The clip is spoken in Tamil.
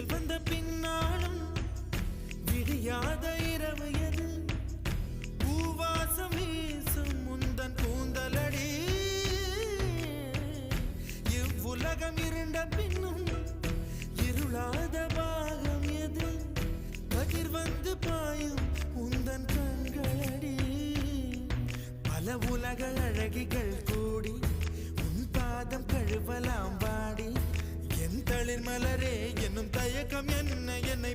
புயல் வந்த பின்னாலும் விடியாத இரவு எது? பூவாசம் வீசும் முந்தன் கூந்தலடி. இவ்வுலகம் இருண்ட பின்னும் இருளாத பாகம் எது? பகிர் வந்து பாயும் உந்தன் கண்களடி. பல உலக அழகிகள் கூடி உன் பாதம் கழுவலாம் வாடி. என் தளிர் தயக்கம் என்ன? என்னை